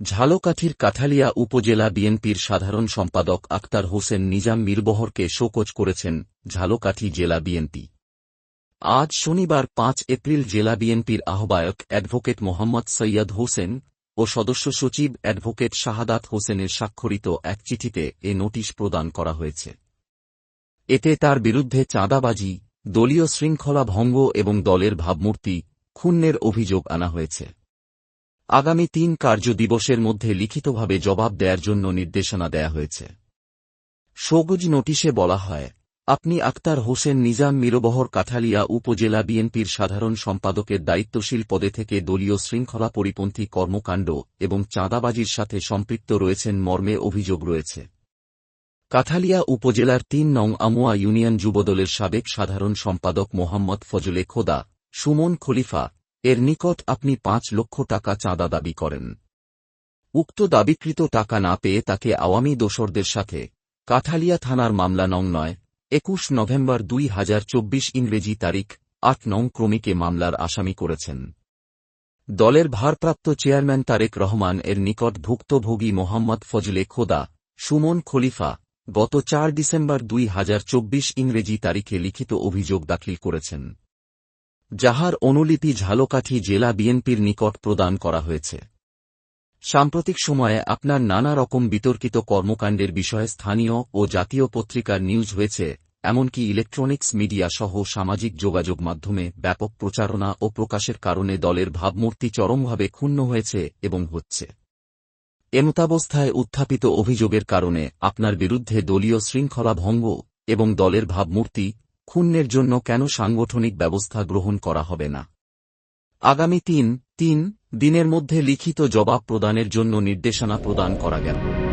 ঝালকাঠির কাঠালিয়া উপজেলা বিএনপির সাধারণ সম্পাদক আক্তার হোসেন নিজাম মিরবহরকে শোকজ করেছেন ঝালকাঠি জেলা বিএনপি। আজ শনিবার পাঁচ এপ্রিল জেলা বিএনপির আহ্বায়ক অ্যাডভোকেট মোহাম্মদ সৈয়দ হোসেন ও সদস্য সচিব অ্যাডভোকেট শাহাদাত হোসেনের স্বাক্ষরিত এক চিঠিতে এ নোটিশ প্রদান করা হয়েছে। এতে তার বিরুদ্ধে চাঁদাবাজি, দলীয় শৃঙ্খলা ভঙ্গ এবং দলের ভাবমূর্তি, খুনের অভিযোগ আনা হয়েছে। আগামী তিন কার্য দিবসের মধ্যে লিখিতভাবে জবাব দেয়ার জন্য নির্দেশনা দেয়া হয়েছে। সবুজ নোটিশে বলা হয়, আপনি আক্তার হোসেন নিজাম মিরবহর কাঠালিয়া উপজেলা বিএনপির সাধারণ সম্পাদকের দায়িত্বশীল পদে থেকে দলীয় শৃঙ্খলা পরিপন্থী কর্মকাণ্ড এবং চাঁদাবাজির সাথে সম্পৃক্ত রয়েছেন মর্মে অভিযোগ রয়েছে। কাঠালিয়া উপজেলার তিন নং আমুয়া ইউনিয়ন যুবদলের সাবেক সাধারণ সম্পাদক মোহাম্মদ ফজলে খোদা, সুমন খলিফা এর নিকট আপনি পাঁচ লক্ষ টাকা চাঁদা দাবি করেন। উক্ত দাবিকৃত টাকা না পেয়ে তাকে আওয়ামী দোসরদের সাথে কাঠালিয়া থানার মামলা নং নয়, একুশ নভেম্বর দুই হাজার চব্বিশ ইংরেজি তারিখ আট নং ক্রমিকে মামলার আসামি করেছেন। দলের ভারপ্রাপ্ত চেয়ারম্যান তারেক রহমান এর নিকট ভুক্তভোগী মোহাম্মদ ফজলে খোদা, সুমন খলিফা গত চার ডিসেম্বর দুই হাজার চব্বিশ ইংরেজি তারিখে লিখিত অভিযোগ দাখিল করেছেন। যাহার অনুলিপি ঝালকাঠি জেলা বিএনপির নিকট প্রদান করা হয়েছে। সাম্প্রতিক সময়ে আপনার নানা রকম বিতর্কিত কর্মকাণ্ডের বিষয়ে স্থানীয় ও জাতীয় পত্রিকার নিউজ হয়েছে, এমনকি ইলেকট্রনিক্স মিডিয়া সহ সামাজিক যোগাযোগ মাধ্যমে ব্যাপক প্রচারণা ও প্রকাশের কারণে দলের ভাবমূর্তি চরমভাবে ক্ষুণ্ণ হয়েছে এবং হচ্ছে। এমতাবস্থায় উত্থাপিত অভিযোগের কারণে আপনার বিরুদ্ধে দলীয় শৃঙ্খলা ভঙ্গ এবং দলের ভাবমূর্তি ক্ষুণ্ণের জন্য কেন সাংগঠনিক ব্যবস্থা গ্রহণ করা হবে না? আগামী তিন তিন দিনের মধ্যে লিখিত জবাব প্রদানের জন্য নির্দেশনা প্রদান করা গেল।